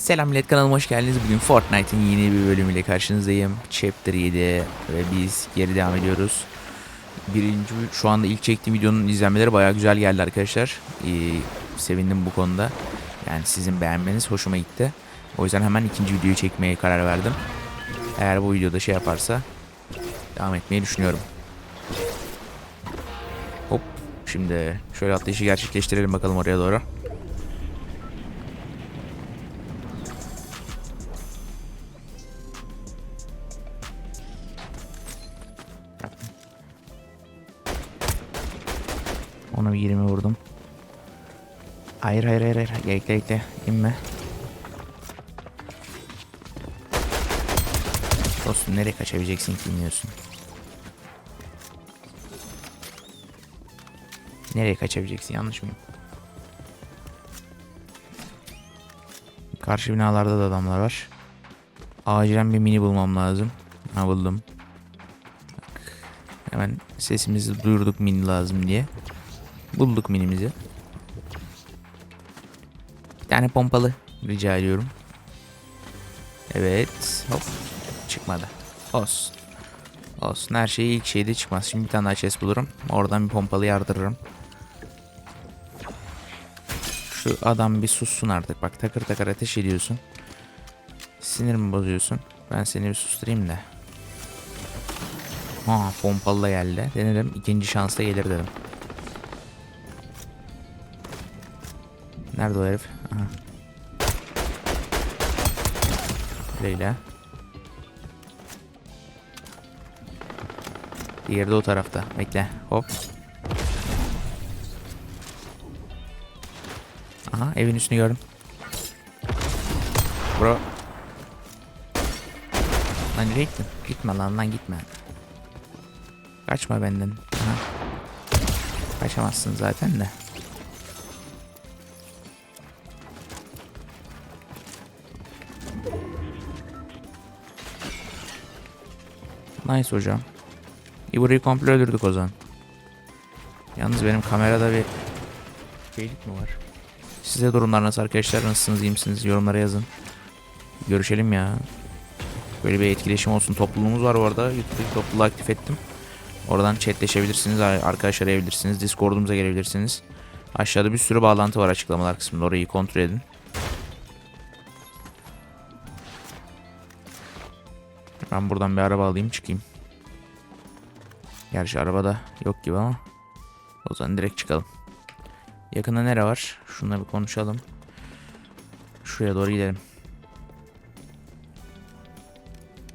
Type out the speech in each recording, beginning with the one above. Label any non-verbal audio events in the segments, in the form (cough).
Selam millet kanalıma hoş geldiniz. Bugün Fortnite'ın yeni bir bölümüyle karşınızdayım. Chapter 7 ve biz geri devam ediyoruz. Birinci, şu anda ilk çektiğim videonun izlenmeleri bayağı güzel geldi arkadaşlar. Ee, sevindim bu konuda. Yani sizin beğenmeniz hoşuma gitti. O yüzden hemen ikinci videoyu çekmeye karar verdim. Eğer bu videoda şey yaparsa devam etmeyi düşünüyorum. Hop. Şimdi şöyle atlayışı gerçekleştirelim bakalım oraya doğru. Bir 20 vurdum. Hayır hayır hayır hayır. Bekle bekle. İnme. Dostum nereye kaçabileceksin ki bilmiyorsun. Nereye kaçabileceksin yanlış mıyım? Karşı binalarda da adamlar var. Acilen bir mini bulmam lazım. Ha buldum. Bak, hemen sesimizi duyurduk mini lazım diye. Bulduk minimizi. Bir tane pompalı rica ediyorum. Evet. Hop. Çıkmadı. Olsun. Olsun. Her şey ilk şeyde çıkmaz. Şimdi bir tane daha chest bulurum. Oradan bir pompalı yardırırım. Şu adam bir sussun artık. Bak takır takır ateş ediyorsun. Sinirimi bozuyorsun. Ben seni bir susturayım da. Ha pompalı da geldi. Denerim. ikinci şansta gelir dedim. Nerede o herif? Aha. Leyla. Diğeri de o tarafta. Bekle. Hop. Aha evin üstünü gördüm. Bro. Lan nereye gittin? Gitme lan lan gitme. Kaçma benden. Aha. Kaçamazsın zaten de. Nice hocam. İyi burayı komple öldürdük o zaman. Yalnız benim kamerada bir şeylik mi var? Size durumlar nasıl arkadaşlar? Nasılsınız? iyi misiniz? Yorumlara yazın. Görüşelim ya. Böyle bir etkileşim olsun. Topluluğumuz var bu arada. YouTube'daki topluluğu aktif ettim. Oradan chatleşebilirsiniz. Arkadaş arayabilirsiniz. Discord'umuza gelebilirsiniz. Aşağıda bir sürü bağlantı var açıklamalar kısmında. Orayı kontrol edin. Ben buradan bir araba alayım çıkayım. Gerçi arabada yok gibi ama. O zaman direkt çıkalım. Yakında nere var? Şununla bir konuşalım. Şuraya doğru gidelim.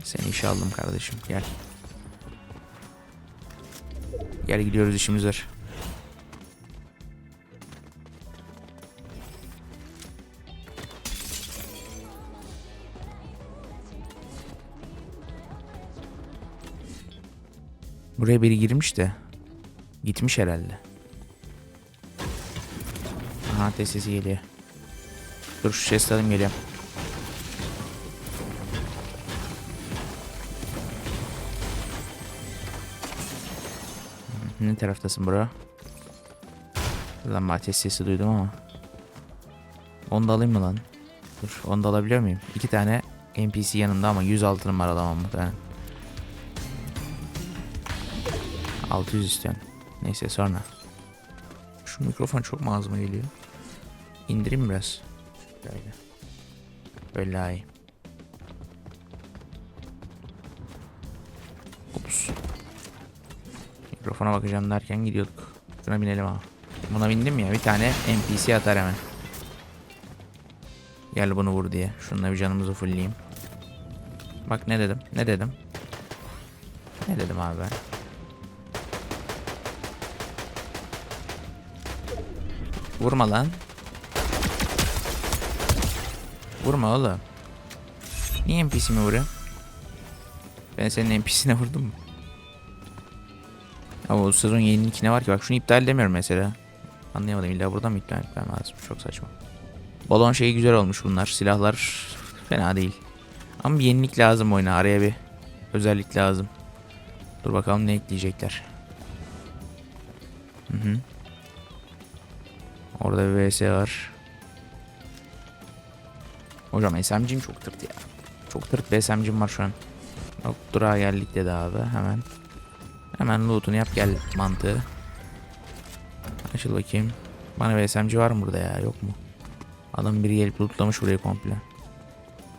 Seni işe aldım kardeşim. Gel. Gel gidiyoruz işimiz var. Buraya biri girmiş de. Gitmiş herhalde. Aha ateş sesi geliyor. Dur şu chest alayım geliyorum. Ne taraftasın bro? Lan ateş sesi duydum ama. Onu da alayım mı lan? Dur onu da alabiliyor muyum? İki tane NPC yanımda ama 100 altınım var alamam muhtemelen. 600 istiyorum. Neyse sonra. Şu mikrofon çok mu geliyor? İndireyim biraz. Böyle. Böyle iyi. Ops. Mikrofona bakacağım derken gidiyorduk. Şuna binelim abi. Buna bindim ya bir tane NPC atar hemen. Gel bunu vur diye. Şununla bir canımızı fullleyeyim. Bak ne dedim? Ne dedim? Ne dedim abi ben? Vurma lan. Vurma oğlum. Niye NPC'mi vuruyor? Ben senin NPC'ne (laughs) vurdum mu? Ama bu sezon yeniliğine var ki bak şunu iptal edemiyorum mesela. Anlayamadım illa buradan mı iptal etmem lazım? Çok saçma. Balon şeyi güzel olmuş bunlar. Silahlar fena değil. Ama bir yenilik lazım oyuna. Araya bir özellik lazım. Dur bakalım ne ekleyecekler. Hı hı. Orada bir VS var. Hocam SMG'm çok tırt ya. Çok tırt bir SMG'm var şu an. Yok durağa geldik dedi abi hemen. Hemen loot'unu yap gel (laughs) mantığı. Açıl bakayım. Bana bir SMG var mı burada ya yok mu? Adam biri gelip lootlamış burayı komple.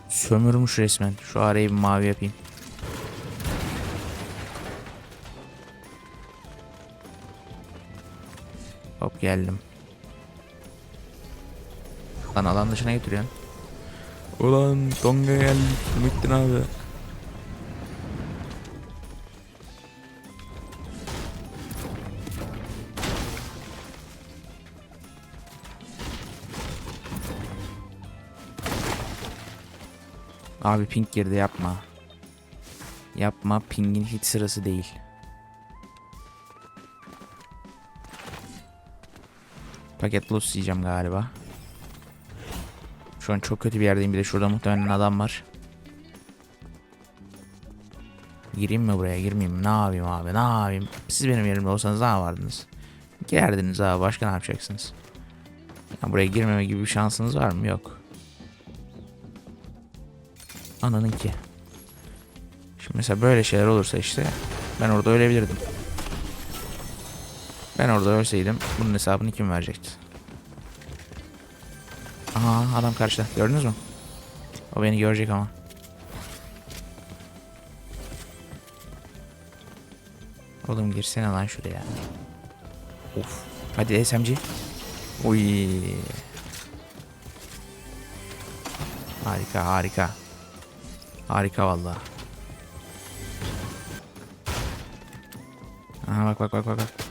Sömürmüş resmen. Şu arayı bir mavi yapayım. Hop geldim. Lan alan dışına getiriyorsun. Ulan Tonga geldi. Muhittin abi. Abi ping girdi yapma. Yapma pingin hiç sırası değil. Paket loss yiyeceğim galiba. Şu an çok kötü bir yerdeyim bir de şurada muhtemelen adam var. Gireyim mi buraya girmeyeyim? Ne yapayım abi ne yapayım? Siz benim yerimde olsanız ne yapardınız? Girerdiniz abi başka ne yapacaksınız? Ya buraya girmeme gibi bir şansınız var mı? Yok. Ananın ki. Şimdi mesela böyle şeyler olursa işte ben orada ölebilirdim. Ben orada ölseydim bunun hesabını kim verecekti? Aha adam karşıda gördünüz mü? O beni görecek ama. Oğlum girsene lan şuraya. Of. Hadi SMG. Oy. Harika harika. Harika valla. Aha bak bak bak bak.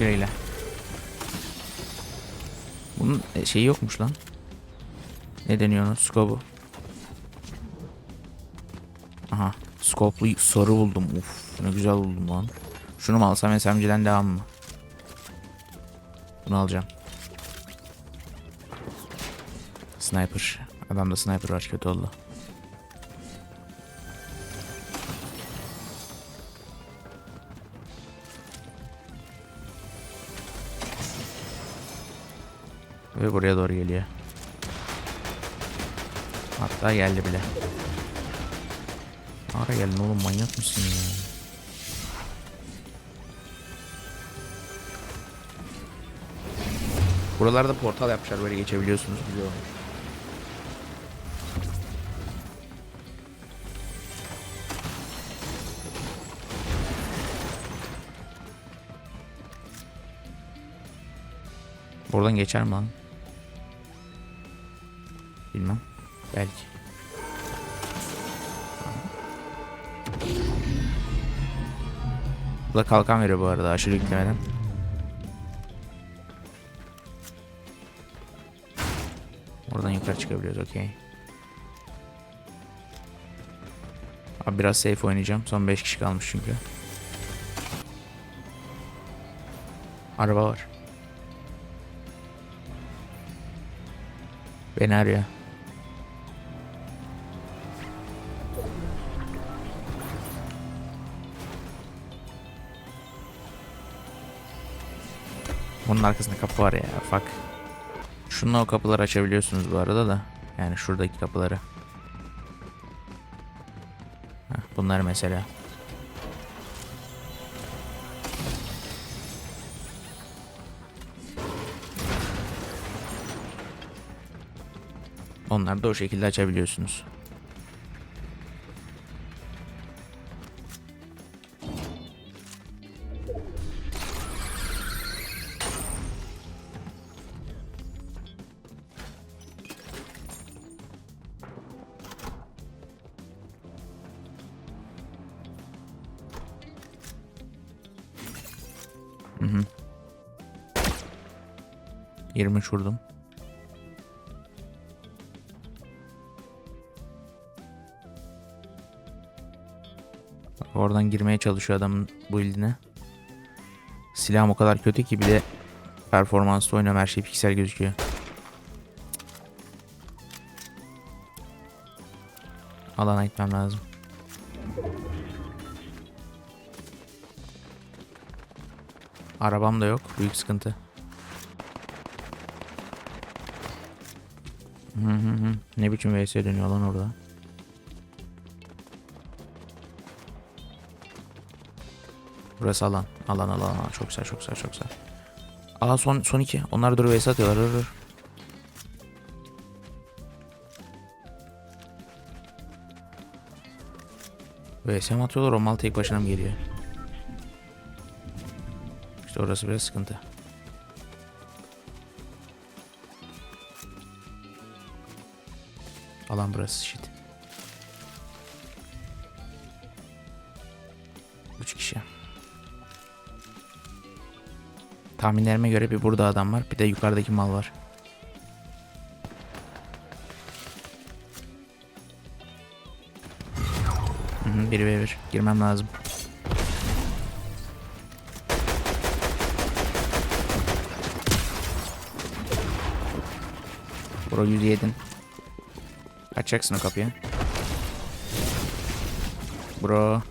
Güleyle. Bunun e, şeyi yokmuş lan. Ne deniyor onun? Scope'u. Aha. Scope'lu soru buldum. Uf, ne güzel buldum lan. Şunu mu alsam SMG'den devam mı? Bunu alacağım. Sniper. Adamda sniper var kötü oldu. Ve buraya doğru geliyor. Hatta geldi bile. Ara geldin oğlum manyak mısın ya? Buralarda portal yapmışlar böyle geçebiliyorsunuz olmuş. Buradan geçer mi lan? Bilmem. Belki. Bu da kalkan veriyor bu arada aşırı yüklemeden. Oradan yukarı çıkabiliyoruz okey. Abi biraz safe oynayacağım. Son 5 kişi kalmış çünkü. Araba var. Beni arıyor. Bunun arkasında kapı var ya. Fuck. Şununla o kapıları açabiliyorsunuz bu arada da. Yani şuradaki kapıları. Heh, bunlar mesela. Onları da o şekilde açabiliyorsunuz. Hı hı. 23 vurdum. Oradan girmeye çalışıyor adamın build'ine. Silahım o kadar kötü ki bir de performanslı oynuyorum her şey piksel gözüküyor. Alana gitmem lazım. Arabam da yok. Büyük sıkıntı. Hı hı hı. Ne biçim vs dönüyor lan orada. Burası alan. Alan alan alan. Çok güzel çok güzel çok güzel. Aa son, son iki. Onlar dur vs atıyorlar. Dur dur. VS mi atıyorlar? Romal tek başına mı geliyor? Orası biraz sıkıntı. Alan burası shit. Üç kişi. Tahminlerime göre bir burada adam var. Bir de yukarıdaki mal var. Hı hı, 1v1 girmem lazım. Bro 100 yedin. Açacaksın o kapıyı. Bro.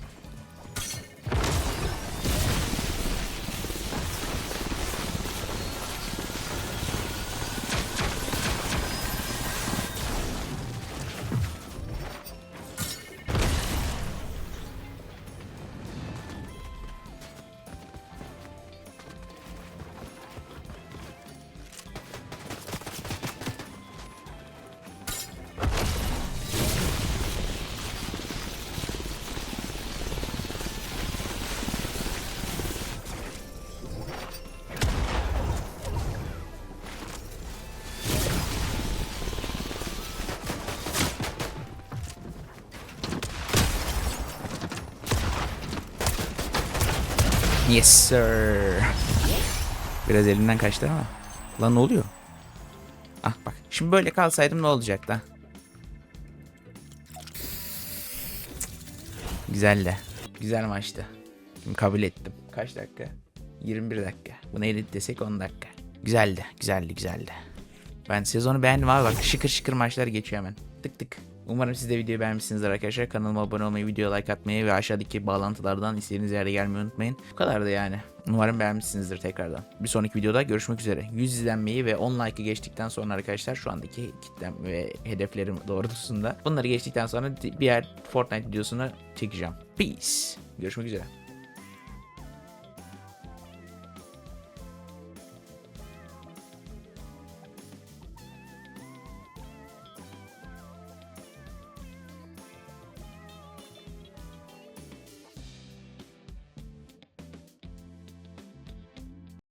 Yes sir. Biraz elimden kaçtı ama. Lan ne oluyor? Ah bak. Şimdi böyle kalsaydım ne olacaktı? ha? Güzel de. Güzel maçtı. Şimdi kabul ettim. Kaç dakika? 21 dakika. Buna elit desek 10 dakika. Güzeldi. Güzeldi. Güzeldi. Ben sezonu beğendim abi bak şıkır şıkır maçlar geçiyor hemen. Tık tık. Umarım siz de videoyu beğenmişsinizdir arkadaşlar. Kanalıma abone olmayı, videoya like atmayı ve aşağıdaki bağlantılardan istediğiniz yere gelmeyi unutmayın. Bu kadar da yani. Umarım beğenmişsinizdir tekrardan. Bir sonraki videoda görüşmek üzere. 100 izlenmeyi ve 10 like'ı geçtikten sonra arkadaşlar şu andaki kitlem ve hedeflerim (laughs) doğrultusunda bunları geçtikten sonra diğer Fortnite videosunu çekeceğim. Peace. Görüşmek üzere.